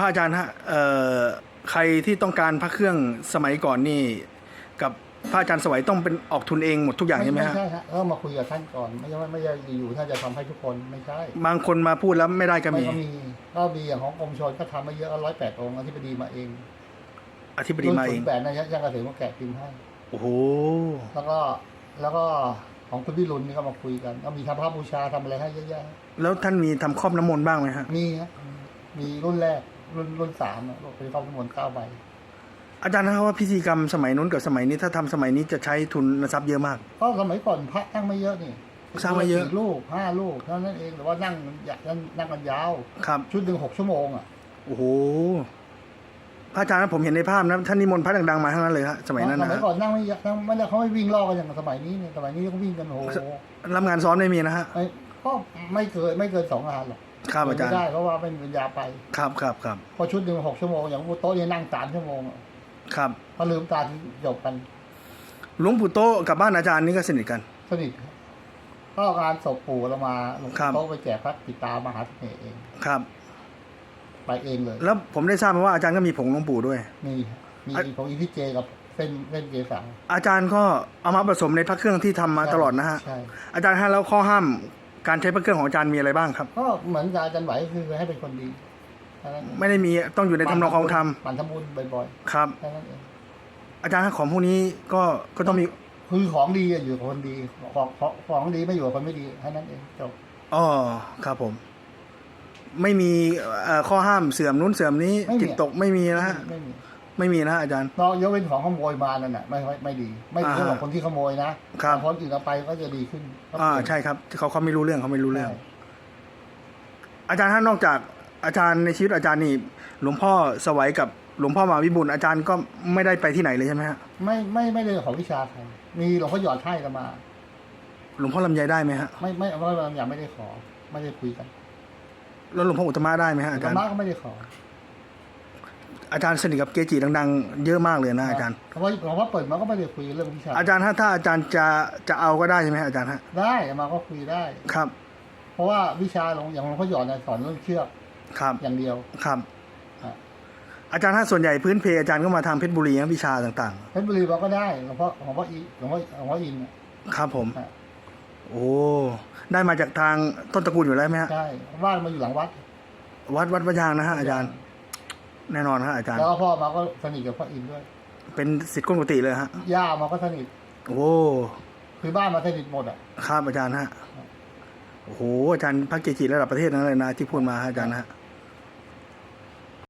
พระอาจารย์ฮะเอ่อใครที่ต้องการพระเครื่องสมัยก่อนนี่กับพระอาจารย์สวัยต้องเป็นออกทุนเองหมดทุกอย่างใช่ไหมฮะไม่ใช่ฮะต้องมาคุยกับท่านก่อนไม่ใช่ว่าไม่ใช่อยู่ท่านจะทำให้ทุกคนไม่ใช่บางคนมาพูดแล้วไม่ได้ก็มีก็มีก็มีอย่างของกรมชนก็ทำมาเยอะร้อยแปดองค์อธิบดีมาเอง อธิบดีมาเองรุ่นแปดนะยังเกษตรมาแกะพิมพ์ให้โอ้โหแล้วก็แล้วก็ของคุณวิรุณนี่ก็มาคุยกันก็มีทำพระบูชาทำอะไรให้เยอะแยะแล้วท่านมีทำครอบน้ำมนต์บ้างไหมฮะมีฮะมีรุ่นแรก รุ่นรุ่นสามอะเป็นข้าวทั้งหมดเก้าใบ อาจารย์นะครับว่าพิธีกรรมสมัยนู้นกับสมัยนี้ถ้าทำสมัยนี้จะใช้ทุนทรัพย์เยอะมาก ก็สมัยก่อนพระนั่งไม่เยอะนี่สร้างไม่เยอะ สี่ลูกห้าลูกเท่านั้นเองแต่ว่านั่งอยากนั่งกันยาว ครับชุดหนึ่งหกชั่วโมงอะโอ้โหพระอาจารย์นะผมเห็นในภาพนะท่านนิมนต์พระดังๆมาทั้งนั้นเลยฮะสมัยนั้นสนะมัยฮะก่อนนั่งไม่เยอะนั่งไม่ได้เขาไม่วิ่งล่อกันอย่างสมัยนี้เนี่ยสมัยนี้ก็วิ่งกันโอ้โหรับงานซ้อนไม่มีนะฮะไม่ก็ไม่เกินไม่เกินสองงานหรอก ครับอาจารย์ ไม่ได้เพราะว่าไม่มีปัญญาไปครับครับครับเพอชุดหนึ่งหกชั่วโมงอย่างโต๊ะเนี่ยนั่งสามชั่วโมงอะครับพอลืมตาจบกันหลวงปู่โตะกับบ้านอาจารย์นี่ก็สนิทกัน สนิทครับก็เอางานศพปู่เรามาหลวงครับปู่โต๊ะไปแจกพระปิดตามหาเสน่ห์เองครับ ไปเองเลยแล้วผมได้ทราบมาว่าอาจารย์ก็มีผงหลวงปู่ด้วย มีมีอะของอีพีเจกับเส้นเส้นเกสาอาจารย์ก็เอามาผสมในพระเครื่องที่ทำมาตลอดนะฮะ ใช่อาจารย์ฮะแล้วข้อห้าม การใช้พระเครื่องของอาจารย์มีอะไรบ้างครับ ก็เหมือนกับอาจารย์ไหวก็คือให้เป็นคนดีแค่นั้นเองไม่ได้มีต้องอยู่ในทำนองของธรรมมันทำบุญบ่อยครับ ๆแค่นั้นเองอาจารย์ฮะของพวกนี้ก็ก็ต้องมีคือของดีอะอยู่กับคนดีของของของดีไม่อยู่กับคนไม่ดีแค่นั้นเองจบอ๋อครับผม ไม่มีเอ่อข้อห้ามเสื่อมนู้นเสื่อมนี้ไม่มีจิตตกไม่มีนะฮะไม่มี ไม่มีนะฮะอาจารย์ นอกยกเว้นของขโมยมานั่นน่ะไม่ไม่ไม่ดี ไม่ดีอ่าสำหรับคนที่ขโมยนะครับ แต่คนอื่นเอาไปก็จะดีขึ้นอ่าใช่ครับเขาเขาไม่รู้เรื่องเขาไม่รู้เรื่องใช่อาจารย์ฮะนอกจากอาจารย์ในชีวิตอาจารย์นี่หลวงพ่อสวัยกับหลวงพ่อมหาวิบุลอาจารย์ก็ไม่ได้ไปที่ไหนเลยใช่ไหมฮะไม่ไม่ไม่ได้ของวิชาใครมีหลวงพ่อหยอดให้กันมา หลวงพ่อลำไยได้ไหมฮะไม่ไม่เพราะเราอย่างไม่ได้ขอ ไม่ได้คุยกันแล้วหลวงพ่ออุตตมะได้ไหมฮะอาธรจารรย์มะก็ไม่ได้ขอ อาจารย์สนิทกับเกจิดังๆ เยอะมากเลยนะอาจารย์ เพราะว่าหลวงพ่อเปิดมาก็ไม่ได้คุยเรื่องวิชาอาจารย์ฮะถ้าอาจารย์จะจะเอาก็ได้ใช่ไหมฮะอาจารย์ฮะได้มาก็คุยได้ ครับ เพราะว่าวิชาหลวงอย่างหลวงพ่อหยอดเนี่ยสอนเรื่องเชือกครับอย่างเดียว ครับอะอาจารย์ฮะส่วนใหญ่พื้นเพอาจารย์ก็มาทางเพชรบุรีนะวิชาต่างเพชรบุรีบอกก็ได้หลวงพ่อหลวงพ่ออีหลวงพ่อหลวงพ่ออินทร์เนี่ยๆ ครับผมอะโอ้ได้มาจากทางต้นตระกูลอยู่แล้วไหมฮะใช่บ้านมาอยู่หลังวัดวัดวัดพระยางนะฮะอาจารย์ แน่นอนฮะอาจารย์แล้วก็พ่อมาก็สนิทกับพ่ออินทร์ด้วย เป็นสิทธิ์ก้นกุฏิเลยฮะย่ามาก็สนิทโอ้คือบ้านมาสนิทหมดอะครับอาจารย์ฮะโอ้โหอาจารย์พระเกจิระดับประเทศนั้นเลยนะที่พูดมาฮะอาจารย์ฮะ